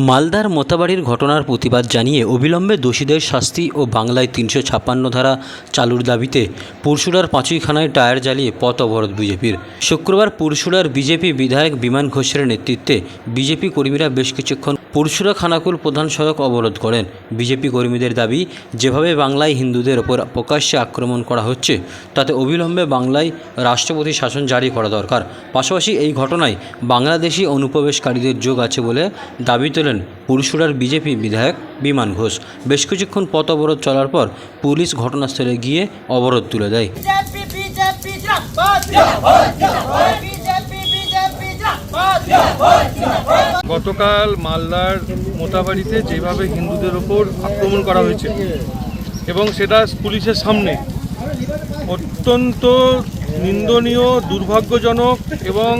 মালদার মোতাবাড়ির ঘটনার প্রতিবাদ জানিয়ে অবিলম্বে দোষীদের শাস্তি ও বাংলায় তিনশো ছাপ্পান্ন ধারা চালুর দাবিতে পুরসুরার পাঁচুইখানায় টায়ার জ্বালিয়ে পথ অবরোধ বিজেপির। শুক্রবার পুরসুরার বিজেপি বিধায়ক বিমান ঘোষের নেতৃত্বে বিজেপি কর্মীরা বেশ কিছুক্ষণ পুরসুরা খানাকুল প্রধান সড়ক অবরোধ করেন বিজেপি কর্মীদের দাবি যেভাবে বাংলায় হিন্দুদের ওপর প্রকাশ্যে আক্রমণ করা হচ্ছে তাতে অবিলম্বে বাংলায় রাষ্ট্রপতি শাসন জারি করা দরকার পাশাপাশি এই ঘটনায় বাংলাদেশি অনুপ্রবেশকারীদের যোগ আছে বলে দাবি তোলেন পুরসুরার বিজেপি বিধায়ক বিমান ঘোষ বেশ কিছুক্ষণ পথ অবরোধ চলার পর পুলিশ ঘটনাস্থলে গিয়ে অবরোধ তুলে দেয় গতকাল মালদার মোতাবাড়িতে যেভাবে হিন্দুদের ওপর আক্রমণ করা হয়েছে এবং সেটা পুলিশের সামনে অত্যন্ত নিন্দনীয়, দুর্ভাগ্যজনক এবং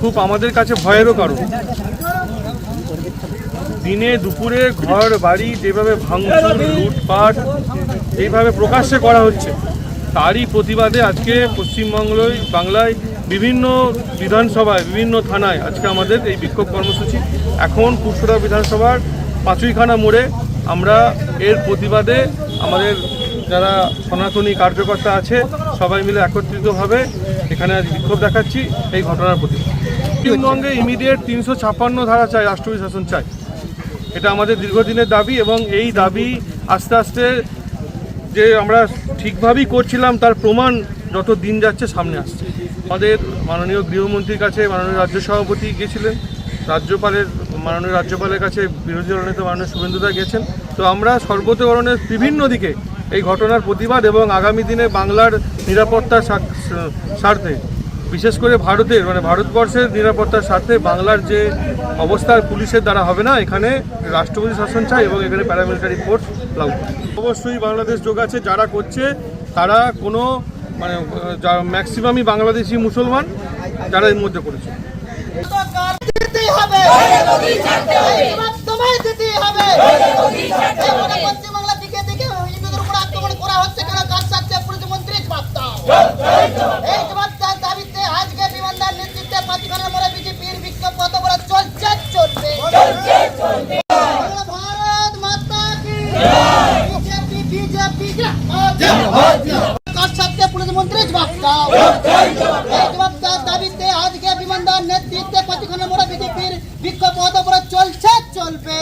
খুব আমাদের কাছে ভয়েরও কারণ। দিনে দুপুরে ঘর, বাড়ি যেভাবে ভাঙচুর, লুটপাট এইভাবে প্রকাশ্যে করা হচ্ছে, তারই প্রতিবাদে আজকে পশ্চিমবাংলায় বাংলায় বিভিন্ন বিধানসভায়, বিভিন্ন থানায় আজকে আমাদের এই বিক্ষোভ কর্মসূচি। এখন পুরসুরা বিধানসভার পাঁচুইখানা মোড়ে আমরা এর প্রতিবাদে আমাদের যারা সনাতনী কার্যকর্তা আছে, সবাই মিলে একত্রিতভাবে এখানে আজ বিক্ষোভ দেখাচ্ছি এই ঘটনার প্রতি। পশ্চিমবঙ্গে ইমিডিয়েট তিনশো ছাপ্পান্ন ধারা চাই রাষ্ট্রপতি শাসন চাই। এটা আমাদের দীর্ঘদিনের দাবি এবং এই দাবি আস্তে আস্তে যে আমরা ঠিকভাবেই করছিলাম, তার প্রমাণ যত দিন যাচ্ছে সামনে আসছে। আমাদের মাননীয় গৃহমন্ত্রীর কাছে মাননীয় রাজ্য সভাপতি গিয়েছিলেন, রাজ্যপালের, মাননীয় রাজ্যপালের কাছে বিরোধী দলনেতা মাননীয় শুভেন্দুদা গেছেন তো আমরা সর্বতকরণের বিভিন্ন দিকে এই ঘটনার প্রতিবাদ এবং আগামী দিনে বাংলার নিরাপত্তার স্বার্থে বিশেষ করে ভারতের মানে ভারতবর্ষের নিরাপত্তার স্বার্থে বাংলার যে অবস্থা পুলিশের দ্বারা হবে না, এখানে রাষ্ট্রপতি শাসন চাই এবং এখানে প্যারামিলিটারি ফোর্স লাগু। অবশ্যই বাংলাদেশ যোগ আছে, যারা করছে, তারা কোনো মানে ম্যাক্সিমামই বাংলাদেশি মুসলমান যারা এর মধ্যে করেছে সরকার দিতেই হবে। জবাব মুখ্যমন্ত্রীর জবাব দাও। জবাব দাও। দাবিতে আজকে বিমানবন্দর নেতৃত্বে প্রতিক্ষণ মোড়া বিজেপির বিক্ষোভ পথ চলছে চলবে।